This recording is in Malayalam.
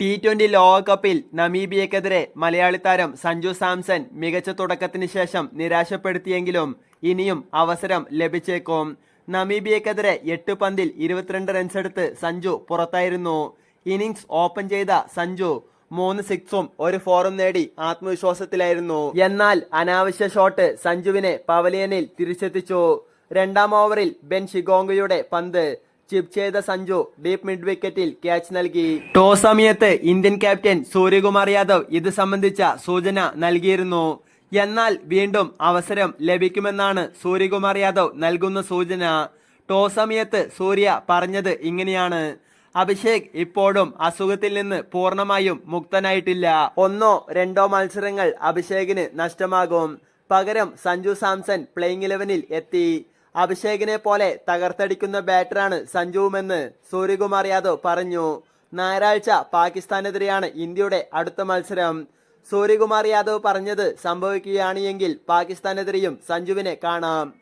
ടി ട്വന്റി ലോകകപ്പിൽ നമീബിയക്കെതിരെ മലയാളി താരം സഞ്ജു സാംസൺ മികച്ച തുടക്കത്തിന് ശേഷം നിരാശപ്പെടുത്തിയെങ്കിലും ഇനിയും അവസരം ലഭിച്ചേക്കും. നമീബിയക്കെതിരെ എട്ട് പന്തിൽ ഇരുപത്തിരണ്ട് റൺസെടുത്ത് സഞ്ജു പുറത്തായിരുന്നു. ഇന്നിംഗ്സ് ഓപ്പൺ ചെയ്ത സഞ്ജു മൂന്ന് സിക്സും ഒരു ഫോറും നേടി ആത്മവിശ്വാസത്തിലായിരുന്നു. എന്നാൽ അനാവശ്യ ഷോട്ട് സഞ്ജുവിനെ പവലിയനിൽ തിരിച്ചെത്തിച്ചു. രണ്ടാം ഓവറിൽ ബെൻ ഷിഗോങ്കയുടെ പന്ത് ചിപ്പ് ചെയ്ത സഞ്ജു ഡീപ് മിഡ് വിക്കറ്റിൽ ക്യാച്ച് നൽകി. ടോസ് സമയത്ത് ഇന്ത്യൻ ക്യാപ്റ്റൻ സൂര്യകുമാർ യാദവ് ഇത് സംബന്ധിച്ച സൂചന നൽകിയിരുന്നു. എന്നാൽ വീണ്ടും അവസരം ലഭിക്കുമെന്നാണ് സൂര്യകുമാർ യാദവ് നൽകുന്ന സൂചന. ടോസ് സമയത്ത് സൂര്യ പറഞ്ഞത് ഇങ്ങനെയാണ്. അഭിഷേക് ഇപ്പോഴും അസുഖത്തിൽ നിന്ന് പൂർണമായും മുക്തനായിട്ടില്ല. ഒന്നോ രണ്ടോ മത്സരങ്ങൾ അഭിഷേകിന് നഷ്ടമാകും. പകരം സഞ്ജു സാംസൺ പ്ലേയിങ് ഇലവനിൽ എത്തി. അഭിഷേകിനെ പോലെ തകർത്തടിക്കുന്ന ബാറ്ററാണ് സഞ്ജുവുമെന്ന് സൂര്യകുമാർ യാദവ് പറഞ്ഞു. ഞായറാഴ്ച പാകിസ്ഥാനെതിരെയാണ് ഇന്ത്യയുടെ അടുത്ത മത്സരം. സൂര്യകുമാർ യാദവ് പറഞ്ഞത് സംഭവിക്കുകയാണെങ്കിൽ പാകിസ്ഥാനെതിരെയും സഞ്ജുവിനെ കാണാം.